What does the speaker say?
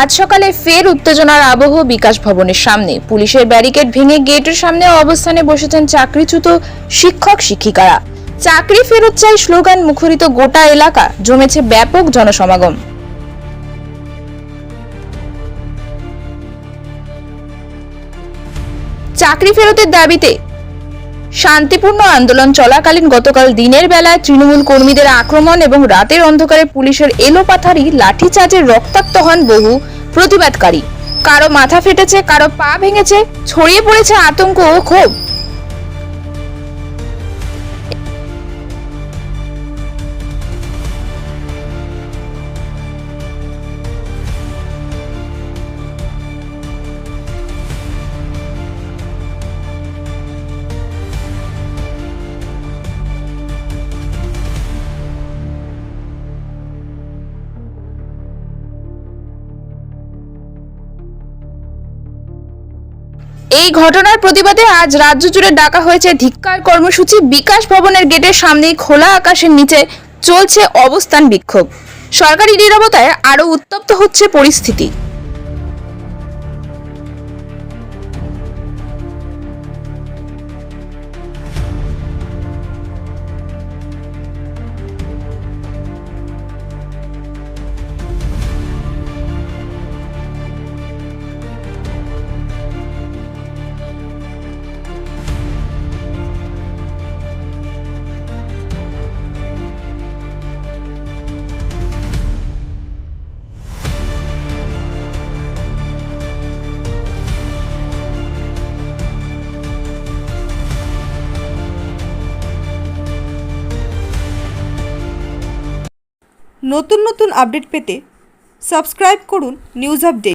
আজ সকালে ফের উত্তেজনার আবহ বিকাশ ভবনের সামনে। পুলিশের ব্যারিকেড ভেঙে গেটের সামনে অবস্থানে বসেছেন চাকরিচ্যুত শিক্ষক, শিক্ষিকারা। চাকরি ফেরত চাই স্লোগান মুখরিত গোটা এলাকা, জমেছে ব্যাপক জনসমাগম। চাকরি ফেরতের দাবিতে শান্তিপূর্ণ আন্দোলন চলাকালীন গতকাল দিনের বেলায় তৃণমূল কর্মীদের আক্রমণ এবং রাতের অন্ধকারে পুলিশের এলোপাথারি লাঠিচার্জে রক্তাক্ত হন বহু প্রতিবাদকারী। কারও মাথা ফেটেছে, কারও পা ভেঙেছে, ছড়িয়ে পড়েছে আতঙ্ক ও ক্ষোভ। এই ঘটনার প্রতিবাদে আজ রাজ্য জুড়ে ডাকা হয়েছে ধিক্কার কর্মসূচি। বিকাশ ভবনের গেটের সামনেই খোলা আকাশের নিচে চলছে অবস্থান বিক্ষোভ। সরকারি নিরবতায় আরও উত্তপ্ত হচ্ছে পরিস্থিতি। নতুন নতুন আপডেট পেতে সাবস্ক্রাইব করুন নিউজ আপডেট।